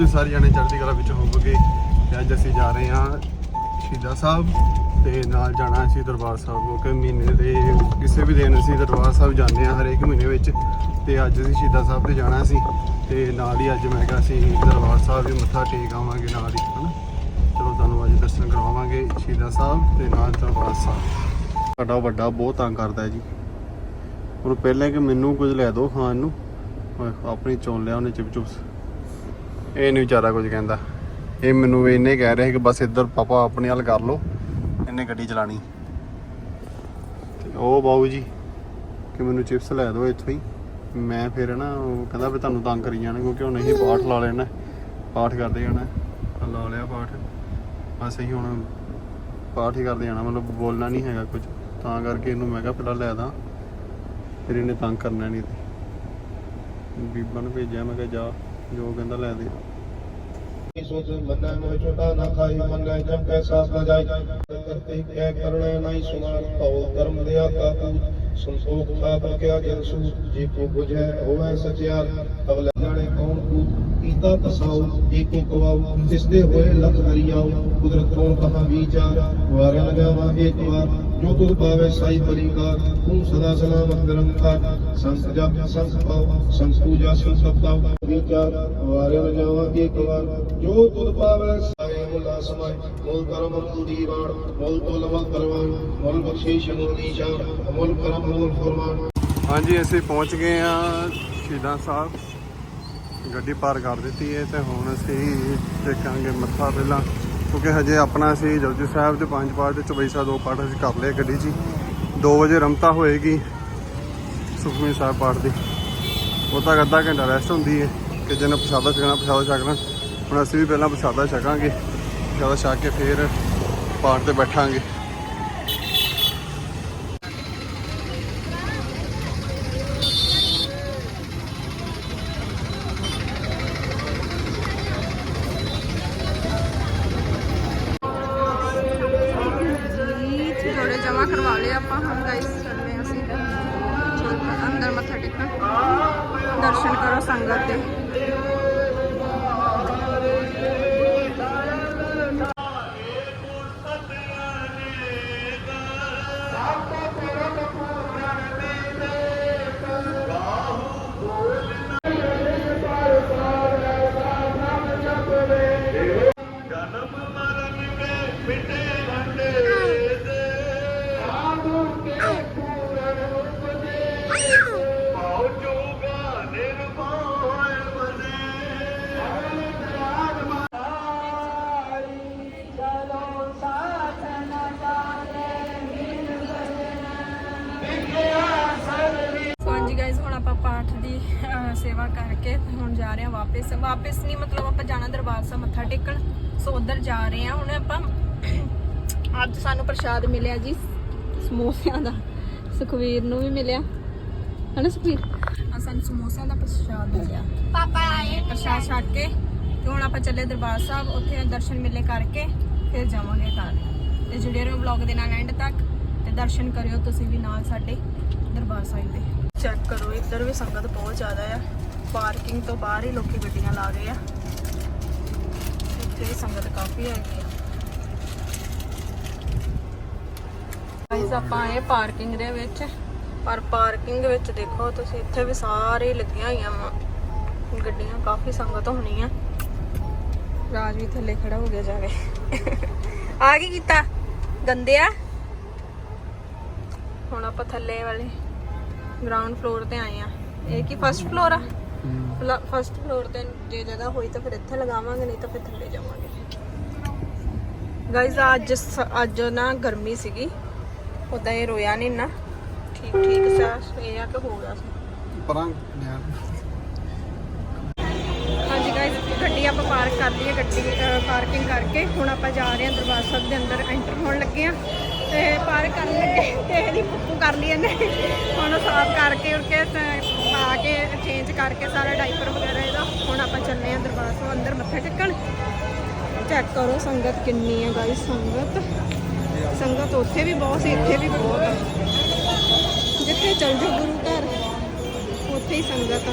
ਤੁਸੀਂ ਸਾਰੇ ਜਾਣੇ ਚੜ੍ਹਦੀ ਕਲਾ ਵਿੱਚ ਹੋਵੋਗੇ ਤੇ ਅੱਜ ਅਸੀਂ ਜਾ ਰਹੇ ਹਾਂ ਸ਼ਹੀਦਾਂ ਸਾਹਿਬ ਤੇ ਨਾਲ ਜਾਣਾ ਅਸੀਂ ਦਰਬਾਰ ਸਾਹਿਬ, ਕਿਉਂਕਿ ਮਹੀਨੇ ਦੇ ਕਿਸੇ ਵੀ ਦਿਨ ਅਸੀਂ ਦਰਬਾਰ ਸਾਹਿਬ ਜਾਂਦੇ ਹਾਂ ਹਰੇਕ ਮਹੀਨੇ ਵਿੱਚ ਤੇ ਅੱਜ ਅਸੀਂ ਸ਼ਹੀਦਾਂ ਸਾਹਿਬ ਤੇ ਜਾਣਾ ਸੀ ਤੇ ਨਾਲ ਹੀ ਅੱਜ ਮੈਂ ਕਿਹਾ ਅਸੀਂ ਦਰਬਾਰ ਸਾਹਿਬ ਵੀ ਮੱਥਾ ਟੇਕ ਆਵਾਂਗੇ ਨਾਲ ਹੀ, ਹਨਾ? ਚਲੋ ਤੁਹਾਨੂੰ ਅੱਜ ਦਰਸ਼ਨ ਕਰਵਾਵਾਂਗੇ ਸ਼ਹੀਦਾਂ ਸਾਹਿਬ ਤੇ ਨਾਲ ਦਰਬਾਰ ਸਾਹਿਬ। ਸਾਡਾ ਵੱਡਾ ਬਹੁਤ ਤੰਗ ਕਰਦਾ ਹੈ ਜੀ। ਉਹਨੂੰ ਪਹਿਲਾਂ ਕਿ ਮੈਨੂੰ ਕੁਝ ਲੈ ਦਿਓ ਖਾਣ ਨੂੰ ਆਪਣੀ ਚੋਣ ਲਿਆ ਉਹਨੇ ਚਿਪ ਚੁਪਸ ਇਹ ਨਹੀਂ ਵਿਚਾਰਾ ਕੁਝ ਕਹਿੰਦਾ। ਇਹ ਮੈਨੂੰ ਇਹਨੇ ਕਹਿ ਰਿਹਾ ਕਿ ਬਸ ਇੱਧਰ ਪਾਪਾ ਆਪਣੇ ਹਾਲ ਕਰ ਲਓ, ਇਹਨੇ ਗੱਡੀ ਚਲਾਣੀ। ਤੇ ਉਹ ਬਾਬੂ ਜੀ ਕਿ ਮੈਨੂੰ ਚਿਪਸ ਲੈ ਦਿਓ ਇੱਥੋਂ ਹੀ। ਮੈਂ ਫਿਰ ਨਾ ਉਹ ਕਹਿੰਦਾ ਵੀ ਤੁਹਾਨੂੰ ਤੰਗ ਕਰੀ ਜਾਣਾ ਕਿਉਂਕਿ ਹੁਣ ਅਸੀਂ ਪਾਠ ਲਾ ਲੈਣਾ ਪਾਠ ਕਰਦੇ ਜਾਣਾ ਲਾ ਲਿਆ ਪਾਠ। ਬਸ ਅਸੀਂ ਹੁਣ ਪਾਠ ਹੀ ਕਰਦੇ ਜਾਣਾ, ਮਤਲਬ ਬੋਲਣਾ ਨਹੀਂ ਹੈਗਾ ਕੁਝ। ਤਾਂ ਕਰਕੇ ਇਹਨੂੰ ਮੈਂ ਕਿਹਾ ਪਹਿਲਾਂ ਲੈ ਦਾਂ। ਫਿਰ ਇਹਨੇ ਤੰਗ ਕਰਨਾ ਨਹੀਂ ਤੇ। ਬੀਬਾ ਨੂੰ ਭੇਜਿਆ, ਮੈਂ ਕਿਹਾ ਜਾ। ਜੋ ਕਹਿੰਦਾ ਲੈ ਦੇ सोच मन में छोटा न खाई मन में जब कैसा न जाए करते क्या करना नहीं सुना तो कर्म दिया का संतोख था तो क्या जलसू जी को बुझे होवे सचियार अगले जाने कौन को पीता कसाऊ जी को कवाऊ जिसदे होए लख हरियाऊ कुदरत कौन कहा विचार वारे लगावा एक बार ਜੋ ਤੁਧ ਪਾਵੇ ਸਾਈ ਬਲੀ ਕਾ ਤੂੰ ਸਦਾ ਸਲਾਮਤ ਨਿਰੰਕਾਰ ਸੰਤ ਜਪ, ਸੰਤ ਪਾਉ ਸੰਤ ਪੂਜਾ, ਸੰਤ ਸਬਦਾਉ ਵਿਚਾਰ ਵਾਰੇ ਰਜਾਵਾ ਇੱਕ ਵਾਰ। ਜੋ ਤੁਧ ਪਾਵੇ ਸਾਈ ਮੁਲਾ ਸਮਾਈ ਮੋਲ ਕਰਮ ਮੋਲ ਦੀਵਾਨ ਮੋਲ ਤੋਲਵਾ ਕਰਵਾਨ ਮੋਲ ਬਖਸ਼ੀਸ਼ ਮੋਲ ਨੀਸ਼ਾਨ ਮੋਲ ਕਰਮ ਮੋਲ ਫਰਮਾਨ। ਹਾਂਜੀ, ਅਸੀਂ ਪਹੁੰਚ ਗਏ ਆ ਸ਼ੀਦਾ ਸਾਹਿਬ। ਗੱਡੀ ਪਾਰ ਕਰ ਦਿੱਤੀ ਹੈ ਤੇ ਹੁਣ ਅਸੀਂ ਦੇਖਾਂਗੇ ਮੱਥਾ ਪਹਿਲਾਂ। ਕਿਉਂਕਿ ਹਜੇ ਆਪਣਾ ਅਸੀਂ ਜਪਜੀ ਸਾਹਿਬ ਦੇ ਪੰਜ ਪਾਠ ਤੇ ਚੌਬਈ ਸਾਹਿਬ ਦੋ ਪਾਠ ਅਸੀਂ ਕਰ ਲਏ ਗੱਡੀ 'ਚ ਹੀ। ਦੋ ਵਜੇ ਰਮਤਾ ਹੋਏਗੀ ਸੁਖਮਨੀ ਸਾਹਿਬ ਪਾਠ ਦੀ। ਉਹ ਤੱਕ ਅੱਧਾ ਘੰਟਾ ਰੈਸਟ ਹੁੰਦੀ ਹੈ ਕਿ ਜਿਹਨੇ ਪ੍ਰਸ਼ਾਦਾ ਛਕਣਾ, ਪ੍ਰਸ਼ਾਦਾ ਛਕ ਲੈਣ। ਹੁਣ ਅਸੀਂ ਵੀ ਪਹਿਲਾਂ ਪ੍ਰਸ਼ਾਦਾ ਛਕਾਂਗੇ। ਪ੍ਰਸ਼ਾਦਾ ਛਕ ਕੇ ਫਿਰ ਪਾਠ ਤੇ ਬੈਠਾਂਗੇ। ਜਾ ਰਹੇ ਹਾਂ ਵਾਪਸ। ਵਾਪਸ ਨਹੀਂ ਮਤਲਬ ਆਪਾਂ ਜਾਣਾ ਦਰਬਾਰ ਸਾਹਿਬ ਮੱਥਾ ਟੇਕਣ। ਸੋ ਉਧਰ ਜਾ ਰਹੇ ਹਾਂ। ਹੁਣ ਆਪਾਂ ਅੱਜ ਸਾਨੂੰ ਪ੍ਰਸ਼ਾਦ ਮਿਲਿਆ ਜੀ। ਸਮੋਸਿਆਂ ਦਾ। ਸੁਖਵੀਰ ਨੂੰ ਵੀ ਮਿਲਿਆ। ਹਨਾ ਸੁਖਵੀਰ? ਆ ਸਾਨੂੰ ਸਮੋਸਿਆਂ ਦਾ ਪ੍ਰਸ਼ਾਦ ਮਿਲਿਆ। ਪਾਪਾ ਆਏ ਪ੍ਰਸ਼ਾਦ ਛੱਡ ਕੇ। ਤੇ ਹੁਣ ਆਪਾਂ ਚੱਲੇ ਦਰਬਾਰ ਸਾਹਿਬ। ਉੱਥੇ ਦਰਸ਼ਨ ਮਿਲੇ ਕਰਕੇ ਫਿਰ ਜਾਵਾਂਗੇ ਘਰ। ਤੇ ਜੁੜੇ ਰਹੋ ਵਲੌਗ ਦੇ ਨਾਲ ਐਂਡ ਤੱਕ। ਤੇ ਦਰਸ਼ਨ ਕਰਿਓ ਤੁਸੀਂ ਵੀ ਨਾਲ ਸਾਡੇ ਦਰਬਾਰ ਸਾਹਿਬ ਦੇ। ਚੈੱਕ ਕਰੋ ਇੱਧਰ ਵੀ ਸੰਗਤ ਬਹੁਤ ਜ਼ਿਆਦਾ ਆ। ਪਾਰਕਿੰਗ ਤੋਂ ਬਾਹਰ ਹੀ ਲੋਕੀ ਗੱਡੀਆਂ ਲਾ ਗਏ ਆ। ਇੱਥੇ ਸੰਗਤ ਕਾਫੀ ਹੈਗੀ ਆ। ਗਾਇਸ ਆਪਾਂ ਆਏ ਪਾਰਕਿੰਗ ਦੇ ਵਿੱਚ। ਪਰ ਪਾਰਕਿੰਗ ਵਿੱਚ ਦੇਖੋ ਤੁਸੀਂ, ਇੱਥੇ ਵੀ ਸਾਰੇ ਲੱਗੀਆਂ ਹੋਈਆਂ ਵਾ। ਗੱਡੀਆਂ, ਕਾਫੀ ਸੰਗਤ ਹੋਣੀ ਆ। ਰਾਜ ਵੀ ਥੱਲੇ ਖੜਾ ਹੋ ਗਿਆ ਜਾ ਕੇ ਆ ਕੀ ਕੀਤਾ? ਗੰਦੇ ਆ? ਹੁਣ ਆਪਾਂ ਥੱਲੇ ਵਾਲੇ ਗਰਾਊਂਡ ਫਲੋਰ ਤੇ ਆਏ ਆ। ਇਹ ਕੀ ਫਸਟ ਫਲੋਰ ਆ? ਫਸਟ ਫਲੋਰ ਤੇ ਜੇ ਜਗ੍ਹਾ ਹੋਈ ਤਾਂ ਫਿਰ ਇੱਥੇ ਲਗਾਵਾਂਗੇ ਨਹੀਂ ਤਾਂ ਫਿਰ ਥੱਲੇ ਜਾਵਾਂਗੇ। ਗਾਇਜ਼ ਅੱਜ ਅੱਜ ਨਾ ਗਰਮੀ ਸੀਗੀ। ਉਦਾਂ ਇਹ ਰੋਇਆ ਨਹੀਂ ਨਾ ਠੀਕ ਠੀਕ ਸਾ ਇਹ ਆ ਕਿ ਹੋ ਗਿਆ ਸੀ। ਪਰਾਂ ਹਾਂਜੀ ਗਾਇਜ਼ ਗੱਡੀ ਆਪਾਂ ਪਾਰਕ ਕਰ ਲਈ ਹੈ ਗੱਡੀ ਪਾਰਕਿੰਗ ਕਰਕੇ। ਹੁਣ ਆਪਾਂ ਜਾ ਰਹੇ ਹਾਂ ਦਰਬਾਰ ਸਾਹਿਬ ਦੇ ਅੰਦਰ ਐਂਟਰ ਹੋਣ ਲੱਗੇ ਆ ਤੇ ਪਾਰਕ ਕਰਨ ਲੱਗੇ। ਤੇ ਇਹਦੀ ਪੁੱਪੂ ਕਰ ਲਈ ਇਹਨੇ। ਹੁਣ ਸਾਫ਼ ਕਰਕੇ ਉਰਕੇ ਨਹਾ ਕੇ ਚੇਂਜ ਕਰਕੇ ਸਾਰਾ ਡਾਈਪਰ ਵਗੈਰਾ ਇਹਦਾ। ਹੁਣ ਆਪਾਂ ਚੱਲੇ ਆਂ ਦਰਬਾਰ ਤੋਂ ਅੰਦਰ ਮੱਥਾ ਟੇਕਣ। ਚੈੱਕ ਕਰੋ ਸੰਗਤ ਕਿੰਨੀ ਹੈ ਗਾਇਸ ਸੰਗਤ। ਸੰਗਤ ਉੱਥੇ ਵੀ ਬਹੁਤ ਸੀ, ਇੱਥੇ ਵੀ ਬਹੁਤ ਆ। ਜਿੱਥੇ ਚੱਲ ਜਾਓ ਗੁਰੂ ਘਰ, ਉੱਥੇ ਹੀ ਸੰਗਤ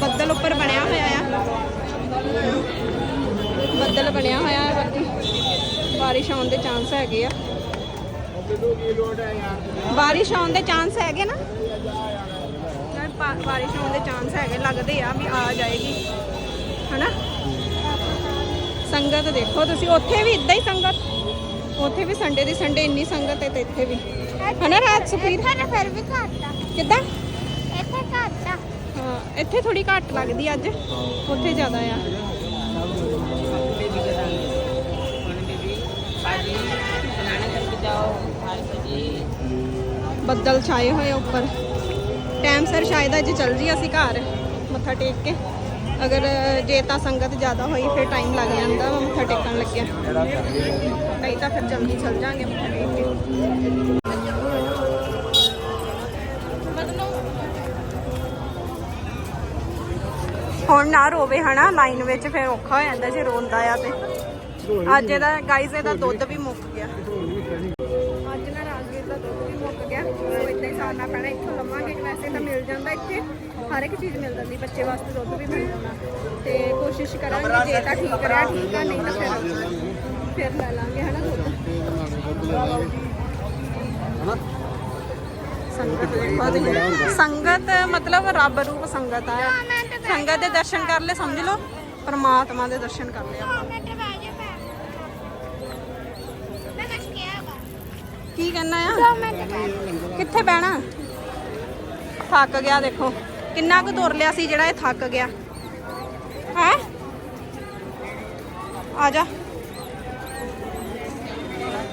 ਬੱਦਲ ਉੱਪਰ ਬਣਿਆ ਹੋਇਆ ਆ। ਬੱਦਲ ਬਣਿਆ ਹੋਇਆ ਹੈ ਬਾਕੀ ਬਾਰਿਸ਼ ਆਉਣ ਦੇ ਚਾਂਸ ਹੈਗੇ ਆ। ਬਾਰਿਸ਼ ਆਉਣ ਦੇ ਚਾਂਸ ਹੈਗੇ ਨਾ? ਬਾਰਿਸ਼ ਆਉਣ ਦੇ ਚਾਂਸ ਹੈਗੇ ਲੱਗਦੇ ਆ ਵੀ ਆ ਜਾਏਗੀ। ਹਨਾ? ਸੰਗਤ ਦੇਖੋ ਤੁਸੀਂ ਉੱਥੇ ਵੀ ਇਦਾਂ ਹੀ ਸੰਗਤ। ਉੱਥੇ ਵੀ ਸੰਡੇ ਦੀ ਸੰਡੇ ਇੰਨੀ ਸੰਗਤ ਹੈ ਤੇ ਇੱਥੇ ਵੀ। ਹਨਾ ਰਾਤ ਸੁਪੀਰ ਤਾਂ ਫਿਰ ਵੀ ਘੱਟ ਆ। ਕਿੱਦਾਂ? ਇੱਥੇ ਘੱਟ ਆ। ਹਾਂ ਇੱਥੇ ਥੋੜੀ ਘੱਟ ਲੱਗਦੀ ਅੱਜ। ਉੱਥੇ ਜ਼ਿਆਦਾ ਆ। ਬੱਦਲ ਛਾਏ ਹੋਏ ਉੱਪਰ। ਟਾਈਮ ਸਿਰ ਸ਼ਾਇਦ ਅੱਜ ਚੱਲ ਜੀ ਅਸੀਂ ਘਰ, ਮੱਥਾ ਟੇਕ ਕੇ। ਅਗਰ ਜੇ ਤਾਂ ਸੰਗਤ ਜ਼ਿਆਦਾ ਹੋਈ, ਫਿਰ ਟਾਈਮ ਲੱਗ ਜਾਂਦਾ ਮੱਥਾ ਟੇਕਣ ਲੱਗਿਆ। ਨਹੀਂ ਤਾਂ ਫਿਰ ਜਲਦੀ ਚੱਲ ਜਾਾਂਗੇ ਮੱਥਾ ਟੇਕ ਕੇ। ਹੁਣ ਨਾ ਰੋਵੇ ਹਨਾ ਲਾਈਨ ਵਿੱਚ ਫਿਰ ਔਖਾ ਹੋ ਜਾਂਦਾ ਜੇ ਰੋਂਦਾ ਆ ਤੇ। ਅੱਜ ਇਹਦਾ ਗਾਈਜ਼ ਇਹਦਾ ਦੁੱਧ ਵੀ ਮੁੱਕ ਗਿਆ। ਸਾਰਨਾ ਪੈਣਾ ਇੱਥੋਂ ਲਵਾਂਗੇ ਵੈਸੇ ਤਾਂ ਮਿਲ ਜਾਂਦਾ ਇੱਥੇ। ਹਰ ਇੱਕ ਚੀਜ਼ ਮਿਲ ਜਾਂਦੀ ਬੱਚੇ ਵਾਸਤੇ ਦੁੱਧ ਵੀ ਮਿਲ ਜਾਂਦਾ। ਤੇ ਕੋਸ਼ਿਸ਼ ਕਰਾਂਗੇ ਜੇ ਤਾਂ ਠੀਕ ਰਿਹਾ ਠੀਕ ਆ ਨਹੀਂ ਤਾਂ ਫਿਰ ਫਿਰ ਲੈ ਲਾਂਗੇ ਹਨਾ ਦੁੱਧ। ਸੰਗਤ। ਸੰਗਤ ਮਤਲਬ ਰੱਬ ਰੂਪ ਸੰਗਤ ਆ। ਸੰਗਤ ਦੇ ਦਰਸ਼ਨ ਕਰ ਲੈ ਸਮਝ ਲਓ? ਪਰਮਾਤਮਾ ਦੇ ਦਰਸ਼ਨ ਕਰ ਲਿਆ ਮਿੰਟ ਬਹਿ ਜਾ ਮੈਂ ਮੈਂ ਕੁਝ ਕਿਹਾ ਵਾ ਕੀ ਕਹਿਣਾ ਆ? ਕਿੱਥੇ ਬਹਿਣਾ? ਥੱਕ ਗਿਆ ਦੇਖੋ। ਕਿੰਨਾ ਕੁ ਤੁਰ ਲਿਆ ਸੀ ਜਿਹੜਾ ਇਹ ਥੱਕ ਗਿਆ। ਹੈ? ਆ ਜਾ।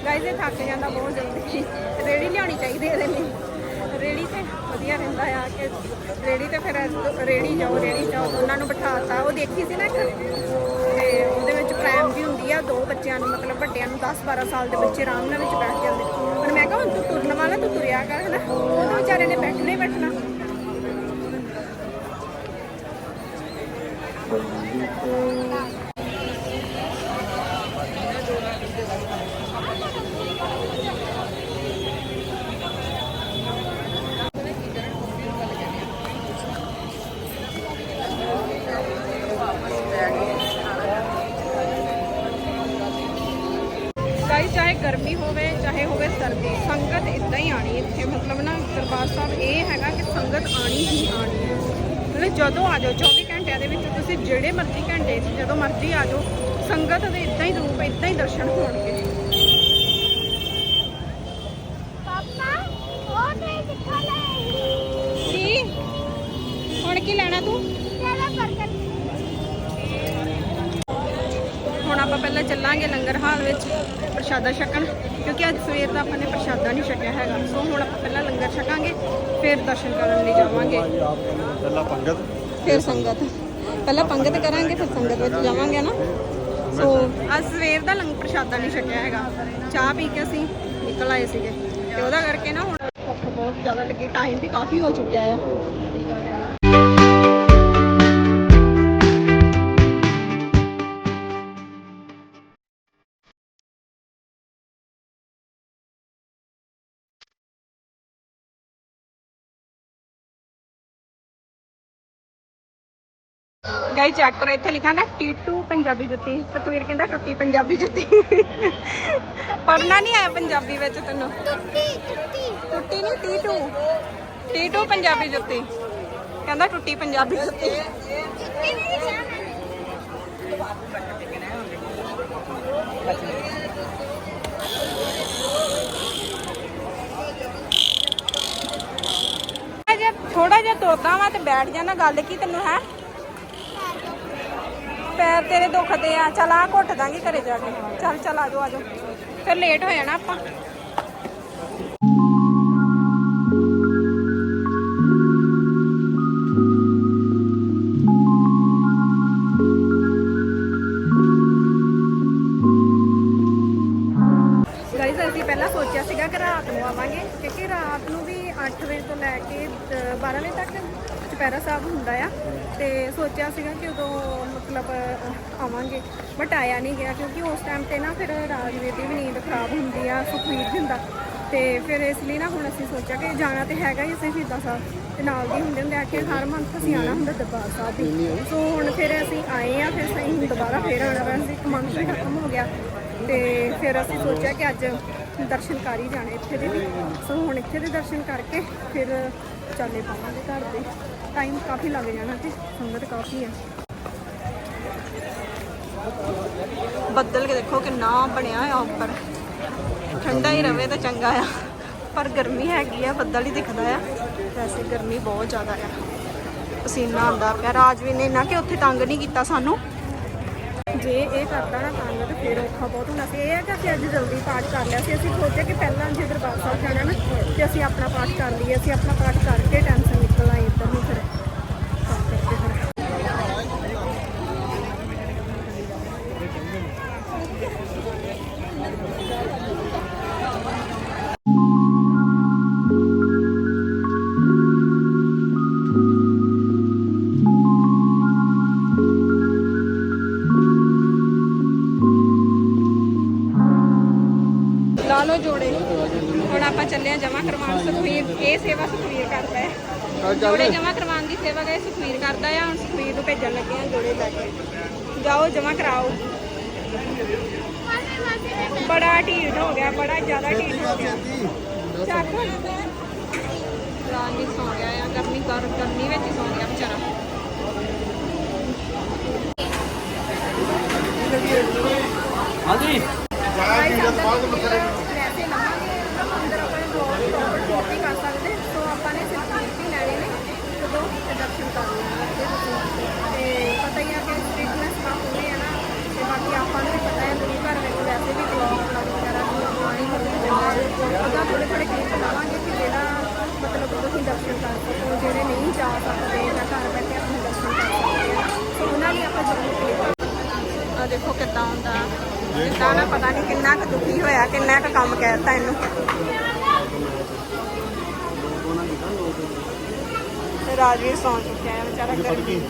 ਗਾਇਸ ਇਹ ਥੱਕ ਜਾਂਦਾ ਬਹੁਤ ਜਲਦੀ। ਰੇੜੀ ਲਿਆਉਣੀ ਚਾਹੀਦੀ ਇਹਦੇ ਲਈ। ਰੇੜੀ ਤੇ ਵਧੀਆ ਰਹਿੰਦਾ ਆ ਕਿ ਰੇੜੀ ਤੇ ਫਿਰ ਰੇੜੀ ਜਾਓ ਰੇੜੀ ਜਾਓ। ਉਹਨਾਂ ਨੂੰ ਬਿਠਾਤਾ। ਉਹ ਦੇਖੀ ਸੀ ਨਾ ਇੱਕ? ਤੇ ਉਹਦੇ ਵਿੱਚ ਪ੍ਰੈਮ ਵੀ ਹੁੰਦੀ ਆ। ਦੋ ਬੱਚਿਆਂ ਨੂੰ, ਮਤਲਬ ਵੱਡਿਆਂ ਨੂੰ 10 12 ਸਾਲ ਦੇ ਬੱਚੇ ਆਰਾਮ ਨਾਲ ਵਿੱਚ ਬੈਠ ਜਾਂਦੇ ਹੁਣ ਮੈਂ ਕਿਹਾ ਹੁਣ ਤੂੰ ਤੁਰਨ ਵਾਲਾ, ਤੂੰ ਤੁਰਿਆ ਕਰ, ਹਨਾ? ਉਹ ਤਾਂ ਵਿਚਾਰੇ ਨੇ ਬੈਠਣਾ ਹੀ ਬੈਠਣਾ। ਗਾਈ ਚਾਹੇ ਗਰਮੀ ਹੋਵੇ ਚਾਹੇ ਹੋਵੇ ਸਰਦੀ ਸੰਗਤ ਇਦਾਂ ਹੀ ਆਣੀ ਇੱਥੇ। ਮਤਲਬ ਨਾ ਦਰਬਾਰ ਸਾਹਿਬ ਇਹ ਹੈਗਾ ਕਿ ਸੰਗਤ ਆਣੀ ਹੀ ਆਣੀ ਹੈ। ਮਤਲਬ ਜਦੋਂ ਆ ਜਾਓ 24 ਘੰਟਿਆਂ ਦੇ ਵਿੱਚ ਤੁਸੀਂ ਜਿਹੜੇ ਮਰਜ਼ੀ ਘੰਟੇ 'ਚ ਜਦੋਂ ਮਰਜ਼ੀ ਆ ਜਾਓ ਸੰਗਤ ਦੇ ਇਦਾਂ ਹੀ ਰੂਪ ਇਦਾਂ ਹੀ ਦਰਸ਼ਨ ਹੋਣਗੇ। ਪਾਪਾ ਉਹ ਤੇ ਕਿੱਥੋਂ ਲੈ ਆਈ ਕੀ? ਹੁਣ ਕੀ ਲੈਣਾ ਤੂੰ? ਬਰਗਰ। ਹੁਣ ਆਪਾਂ ਪਹਿਲਾਂ ਚੱਲਾਂਗੇ ਲੰਗਰ ਹਾਲ ਵਿੱਚ ਪ੍ਰਸ਼ਾਦਾ ਛਕਣ। ਕਿਉਂਕਿ ਅੱਜ ਸਵੇਰ ਦਾ ਆਪਾਂ ਨੇ ਪ੍ਰਸ਼ਾਦਾ ਨਹੀਂ ਛਕਿਆ ਹੈਗਾ। ਸੋ ਹੁਣ ਆਪਾਂ ਪਹਿਲਾਂ ਲੰਗਰ ਛਕਾਂਗੇ ਫਿਰ ਦਰਸ਼ਨ ਕਰਨ ਲਈ ਜਾਵਾਂਗੇ। ਪਹਿਲਾ ਪੰਗਤ। ਫਿਰ ਸੰਗਤ। ਪਹਿਲਾਂ ਪੰਗਤ ਕਰਾਂਗੇ ਫਿਰ ਸੰਗਤ ਵਿੱਚ ਜਾਵਾਂਗੇ ਨਾ? ਸੋ ਅੱਜ ਸਵੇਰ ਦਾ ਲੰਗਰ ਪ੍ਰਸ਼ਾਦਾ ਨਹੀਂ ਛਕਿਆ ਹੈਗਾ। ਚਾਹ ਪੀ ਕੇ ਅਸੀਂ ਨਿਕਲ ਆਏ ਸੀਗੇ। ਤੇ ਉਹਦਾ ਕਰਕੇ ਨਾ ਹੁਣ ਭੁੱਖ ਬਹੁਤ ਜ਼ਿਆਦਾ ਲੱਗੀ। ਟਾਈਮ ਵੀ ਕਾਫੀ ਹੋ ਚੁੱਕਿਆ ਹੈ ਗਾਈ ਚੈੱਕ ਕਰੋ ਇੱਥੇ ਲਿਖਾ ਨਾ ਟੀਟੂ ਪੰਜਾਬੀ ਜੁੱਤੀ। ਤਸਵੀਰ ਕਹਿੰਦਾ ਟੁੱਟੀ ਪੰਜਾਬੀ ਜੁੱਤੀ। ਪੜਨਾ ਨਹੀਂ ਆਇਆ ਪੰਜਾਬੀ ਵਿੱਚ ਤੈਨੂੰ। ਟੁੱਟੀ ਟੁੱਟੀ। ਟੁੱਟੀ ਨਹੀਂ ਟੀਟੂ ਟੀਟੂ ਪੰਜਾਬੀ ਜੁੱਤੀ। ਕਹਿੰਦਾ ਟੁੱਟੀ ਪੰਜਾਬੀ ਜੁੱਤੀ। ਲਿਖਿਆ ਜੇ ਥੋੜਾ ਜਿਹਾ ਤੁਰਦਾ ਵਾ ਤੇ ਬੈਠ ਜਾਣਾ ਗੱਲ ਕੀ ਤੈਨੂੰ ਹੈ? ਪੈਰ ਤੇਰੇ ਦੁਖਦੇ ਆ। ਚਲ ਆ ਘੁੱਟ ਦਾਂਗੇ ਘਰੇ ਜਾ ਕੇ। ਚੱਲ ਚੱਲ ਆਜੋ ਆਜੋ। ਫਿਰ ਲੇਟ ਹੋ ਜਾਣਾ ਆਪਾਂ। ਪਹਿਲਾਂ ਸੋਚਿਆ ਸੀਗਾ ਕਿ ਰਾਤ ਨੂੰ ਆਵਾਂਗੇ ਕਿਉਂਕਿ ਰਾਤ ਨੂੰ ਵੀ 8 ਵਜੇ ਤੋਂ ਲੈ ਕੇ ਅ, 12 ਵਜੇ ਤੱਕ ਚੁਪਹਿਰਾ ਸਾਹਿਬ ਹੁੰਦਾ ਆ ਤੇ ਸੋਚਿਆ ਸੀਗਾ ਕਿ ਉਦੋਂ ਮਤਲਬ ਆਵਾਂਗੇ ਬਟ ਆਇਆ ਨਹੀਂ ਗਿਆ ਕਿਉਂਕਿ ਉਸ ਟਾਈਮ ਤੇ ਨਾ ਫਿਰ ਰਾਜਨੀਤੀ ਵੀ ਨੀਂਦ ਖਰਾਬ ਹੁੰਦੀ ਆ ਸੁਖਵੀਰ ਹੁੰਦਾ ਤੇ ਫਿਰ ਇਸ ਲਈ ਨਾ ਹੁਣ ਅਸੀਂ ਸੋਚਿਆ ਕਿ ਜਾਣਾ ਤੇ ਹੈਗਾ ਹੀ ਅਸੀਂ ਸ਼ਹੀਦਾਂ ਸਾਹਿਬ ਤੇ ਨਾਲ ਦੀ ਹੁੰਦੇ ਹੁੰਦੇ ਆ ਕਿ ਹਰ ਮੰਥ ਅਸੀਂ ਆਣਾ ਹੁੰਦਾ ਦਰਬਾਰ ਸਾਹਿਬ ਵੀ। ਸੋ ਹੁਣ ਫਿਰ ਅਸੀਂ ਆਏ ਆ, ਫਿਰ ਅਸੀਂ ਦੁਬਾਰਾ ਫੇਰ ਆਣਾ ਵੈਸੇ ਇੱਕ ਮੰਥ ਵੀ ਖਤਮ ਹੋ ਗਿਆ। ਤੇ ਫਿਰ ਅਸੀਂ ਸੋਚਿਆ ਕਿ ਅੱਜ ਦਰਸ਼ਨ ਕਰ ਹੀ ਜਾਣੇ ਇੱਥੇ ਦੇ ਵੀ। ਸੋ ਹੁਣ ਇੱਥੇ ਦੇ ਦਰਸ਼ਨ ਕਰਕੇ ਫਿਰ ਚੱਲੇ ਪਾਵਾਂਗੇ ਘਰ ਦੇ। ਟਾਈਮ ਕਾਫੀ ਲੱਗ ਜਾਣਾ ਤੇ ਸੰਗਤ ਕਾਫੀ ਹੈ। ਬੱਦਲ ਕੇ ਦੇਖੋ ਕਿੰਨਾ ਬਣਿਆ ਆ ਉੱਪਰ। ਠੰਡਾ ਹੀ ਰਵੇ ਤਾਂ ਚੰਗਾ ਆ। ਪਰ ਗਰਮੀ ਹੈਗੀ ਆ ਬੱਦਲ ਹੀ ਦਿਖਦਾ ਆ। ਵੈਸੇ ਗਰਮੀ ਬਹੁਤ ਜ਼ਿਆਦਾ ਆ। ਪਸੀਨਾ ਆਉਂਦਾ ਪਿਆ। ਰਾਜਵੀਰ ਨੇ ਨਾ ਕਿ ਉੱਥੇ ਤੰਗ ਨਹੀਂ ਕੀਤਾ ਸਾਨੂੰ। ਜੇ ਇਹ ਕਰਦਾ ਨਾ ਤੰਗ ਤੇ ਫਿਰ ਔਖਾ ਬਹੁਤ ਹੋਣਾ ਸੀ। ਇਹ ਹੈ ਕਿ ਅਸੀਂ ਅੱਜ ਜਲਦੀ ਪਾਠ ਕਰ ਲਿਆ ਸੀ। ਅਸੀਂ ਸੋਚਿਆ ਕਿ ਪਹਿਲਾਂ ਜੇ ਦਰਬਾਰ ਸਾਹਿਬ ਜਾਣਾ ਨਾ ਤੇ ਅਸੀਂ ਆਪਣਾ ਪਾਠ ਕਰ ਲਈਏ। ਅਸੀਂ ਆਪਣਾ ਪਾਠ ਕਰਕੇ ਟੈਨਸ਼ਨ ਜੋੜੇ ਜਮਾ ਕਰਵਾਉਣ ਦੀ ਸੇਵਾ ਗਏ ਸੁਖਵੀਰ ਕਰਦਾ ਆ ਹੁਣ ਸੁਖਵੀਰ ਨੂੰ ਭੇਜਣ ਲੱਗੇ ਆ ਜੋੜੇ ਲੈ ਕੇ। ਜਾਓ ਜਮਾ ਕਰਾਓ। ਬੜਾ ਢੀਠ ਹੋ ਗਿਆ ਬੜਾ ਜ਼ਿਆਦਾ ਢੀਠ ਹੋ ਗਿਆ। ਚੱਕ। ਸੌ ਗਿਆ ਆ ਗਰਮੀ ਗਰ ਗਰਮੀ ਵਿੱਚ ਸੌ ਗਿਆ ਵਿਚਾਰਾ। ਹਾਂਜੀ। ਵੈਸੇ ਲਵਾਂਗੇ ਅੰਦਰ ਆਪਾਂ ਨੇ ਬਹੁਤ ਨਹੀਂ ਕਰ ਸਕਦੇ ਸੋ ਆਪਾਂ ਨੇ ਸਿਰਫ ਕੀਰਤੀ ਲੈਣੇ ਨੇ ਜਦੋਂ ਦਰਸ਼ਨ ਕਰ ਲੈਣੇ ਤੇ ਪਤਾ ਹੀ ਆ ਕਿ ਸਟ੍ਰਿਕਨੈਸ ਦਾ ਹੋਣੇ ਆ ਨਾ ਤੇ ਬਾਕੀ ਆਪਾਂ ਨੂੰ ਵੀ ਪਤਾ ਹੈ ਗੁਰੂ ਘਰ ਵਿੱਚ ਵੈਸੇ ਵੀ ਬਲੌਗ ਬਲੌਗ ਵਗੈਰਾ ਪਾਣੀ ਉਹਦਾ ਥੋੜੇ ਥੋੜੇ ਕਲਿੱਪ ਲਾਵਾਂਗੇ ਕਿ ਜਿਹੜਾ ਮਤਲਬ ਤੁਸੀਂ ਦਰਸ਼ਨ ਕਰ ਸਕੋ ਜਿਹੜੇ ਨਹੀਂ ਜਾ ਸਕਦੇ, ਜਾਂ ਘਰ ਬੈਠੇ ਆਪਣੇ ਦਰਸ਼ਨ ਕਰ ਸਕਦੇ ਸੋ ਉਹਨਾਂ ਲਈ ਆਪਾਂ ਜ਼ਰੂਰ ਕਲਿੱਪ ਆ ਦੇਖੋ ਕਿੱਦਾਂ ਹੁੰਦਾ। ਕਿੱਦਾਂ ਨਾ ਪਤਾ ਨਹੀਂ ਕਿੰਨਾ ਕੁ ਦੁਖੀ ਹੋਇਆ, ਕਿੰਨਾ ਕੁ ਕੰਮ ਕਹਿਤਾ ਇਹਨੂੰ। ਤੇ ਰਾਜਵੀਰ ਸੌਂ ਚੁੱਕਿਆ ਹੈ, ਵਿਚਾਰਾ ਗਰਮੀ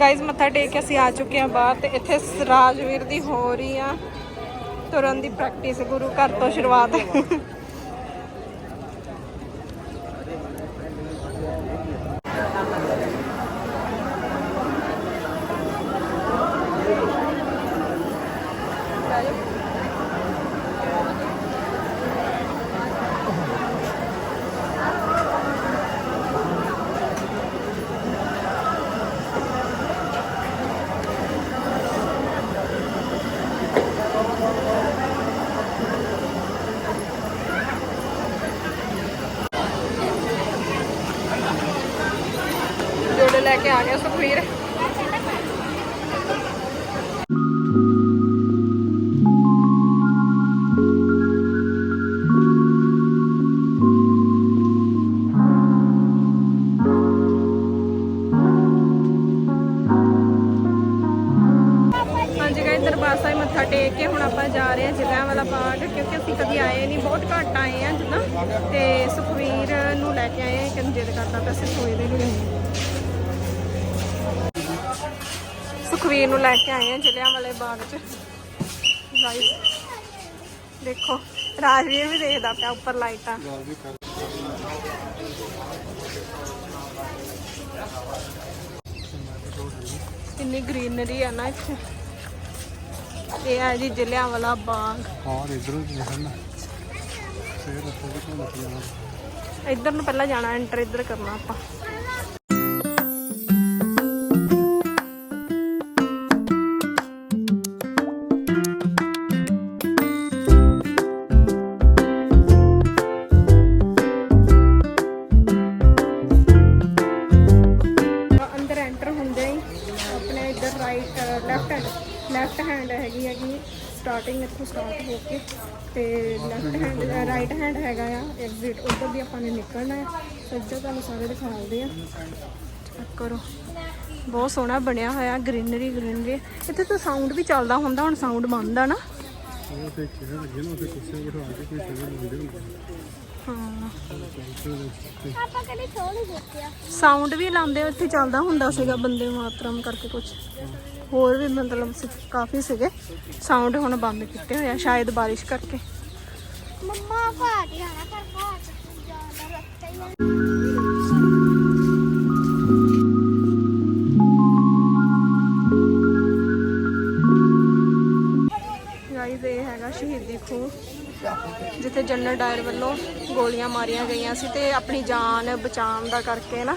ਗਾਇਜ਼ ਮੱਥਾ ਟੇਕ ਕੇ ਅਸੀਂ ਆ ਚੁੱਕੇ ਹਾਂ ਬਾਹਰ ਤੇ ਇੱਥੇ ਰਾਜਵੀਰ ਦੀ ਹੋ ਰਹੀ ਆ। ਤੁਰਨ ਦੀ ਪ੍ਰੈਕਟਿਸ ਗੁਰੂ ਘਰ ਤੋਂ ਸ਼ੁਰੂਆਤ। ਲੈ ਕੇ ਆਏ ਆ ਜ਼ਿਲ੍ਹਿਆਂ ਵਾਲੇ ਬਾਗ 'ਚ। ਗਾਇਸ ਦੇਖੋ ਰਾਜਵੀਰ ਵੀ ਦੇਖਦਾ ਪਿਆ ਉੱਪਰ ਲਾਈਟਾਂ। ਕਿੰਨੀ ਗ੍ਰੀਨਰੀ ਆ ਨਾ ਇੱਥੇ। ਇਹ ਹੈ ਜੀ ਜ਼ਿਲ੍ਹਿਆਂ ਵਾਲਾ ਬਾਗ। ਹਾਂ ਇਧਰੋਂ ਦੇਖਣ ਨਾ। ਫੇਰ ਉੱਥੇ ਵੀ ਘੁੰਮ ਕੇ ਜਾਣਾ ਇੱਧਰ ਨੂੰ ਪਹਿਲਾਂ ਜਾਣਾ ਐਂਟਰ ਇੱਧਰ ਕਰਨਾ ਆਪਾਂ। ਤੁਹਾਨੂੰ ਸਾਰੇ ਦਿਖਾਉਂਦੇ ਆ। ਚੈੱਕ ਕਰੋ। ਬਹੁਤ ਸੋਹਣਾ ਬਣਿਆ ਹੋਇਆ ਗ੍ਰੀਨਰੀ ਗ੍ਰੀਨਰੀ। ਇੱਥੇ ਤਾਂ ਸਾਊਂਡ ਵੀ ਚੱਲਦਾ ਹੁੰਦਾ, ਹੁਣ ਸਾਊਂਡ ਬੰਦ ਆ ਨਾ। ਲਾਉਂਦੇ ਹੁੰਦੇ ਆਪਾਂ ਕਦੇ ਥੋੜੀ ਦੇਖਿਆ ਸਾਊਂਡ ਵੀ ਲਾਉਂਦੇ ਉੱਥੇ ਚੱਲਦਾ ਹੁੰਦਾ ਸੀਗਾ ਬੰਦੇ ਮਾਤਰਮ ਕਰਕੇ ਕੁਝ ਹੋਰ ਵੀ ਮਤਲਬ ਕਾਫੀ ਸੀਗੇ। ਸਾਊਂਡ ਹੁਣ ਬੰਦ ਕੀਤੇ ਹੋਇਆ ਸ਼ਾਇਦ ਬਾਰਿਸ਼ ਕਰਕੇ। ਮੰਮਾ ਭਾਟ ਜਾਣਾ, ਪਰ ਭਾਟ ਜਨਰਲ ਡਾਇਰ ਵੱਲੋਂ ਗੋਲੀਆਂ ਮਾਰੀਆਂ ਗਈਆਂ ਸੀ ਤੇ ਆਪਣੀ ਜਾਨ ਬਚਾਉਣ ਦਾ ਕਰਕੇ ਨਾ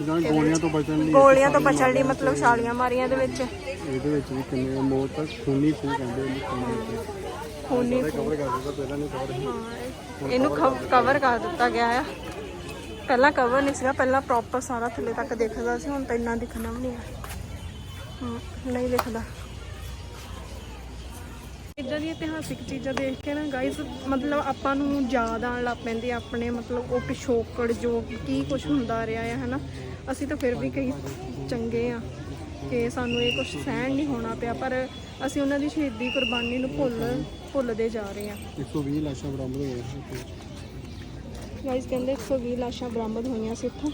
ਗੋਲੀਆਂ ਤੋਂ ਬਚਣ ਲਈ ਗੋਲੀਆਂ ਤੋਂ ਬਚਣ ਲਈ ਮਤਲਬ ਛਾਲੀਆਂ ਮਾਰੀਆਂ ਦੇ ਵਿੱਚ। ਇਹਦੇ ਵਿੱਚ ਵੀ ਕਿੰਨੇ ਮੌਤ ਤੱਕ ਖੂਨੀ ਖੂਨ ਕਹਿੰਦੇ ਨੇ ਖੂਨੀ ਖੂਨੀ ਕਵਰ ਕਰ ਦਿੱਤਾ ਪਹਿਲਾਂ ਨਹੀਂ ਕਵਰ ਸੀ ਹਾਂ, ਇਹਨੂੰ ਕਵਰ ਕਰ ਦਿੱਤਾ। ਗਿਆ ਆ। ਪਹਿਲਾਂ ਕਵਰ ਨਹੀਂ ਸੀਗਾ ਪਹਿਲਾਂ ਪ੍ਰੋਪਰ ਸਾਰਾ ਥੱਲੇ ਤੱਕ ਦਿਖਦਾ ਸੀ ਹੁਣ ਤਾਂ ਇੰਨਾ ਦਿਖਣਾ ਵੀ ਨਹੀਂ ਆ। ਨਹੀਂ ਦਿਖਦਾ। ਇਦਾਂ ਦੀਆਂ ਇਤਿਹਾਸਿਕ ਚੀਜ਼ਾਂ ਦੇਖ ਕੇ ਨਾ ਗਾਇਸ ਮਤਲਬ ਆਪਾਂ ਨੂੰ ਯਾਦ ਆਉਣ ਲੱਗ ਪੈਂਦੀ ਆਪਣੇ ਮਤਲਬ ਉਹ ਪਿਛੋਕੜ ਜੋ ਕੀ ਕੁਝ ਹੁੰਦਾ ਰਿਹਾ ਹੈ ਹਨਾ? ਅਸੀਂ ਤਾਂ ਫਿਰ ਵੀ ਕਈ ਚੰਗੇ ਆ ਕਿ ਸਾਨੂੰ ਇਹ ਕੁਝ ਸਹਿਣ ਨਹੀਂ ਹੋਣਾ ਪਿਆ ਪਰ ਅਸੀਂ ਉਹਨਾਂ ਦੀ ਸ਼ਹੀਦੀ ਕੁਰਬਾਨੀ ਨੂੰ ਭੁੱਲ ਭੁੱਲਦੇ ਜਾ ਰਹੇ ਆ। 120 ਲਾਸ਼ਾਂ ਬਰਾਮਦ ਹੋਈਆਂ। ਗਾਇਸ ਕਹਿੰਦੇ 120 ਲਾਸ਼ਾਂ ਬਰਾਮਦ ਹੋਈਆਂ ਸੀ ਇੱਥੋਂ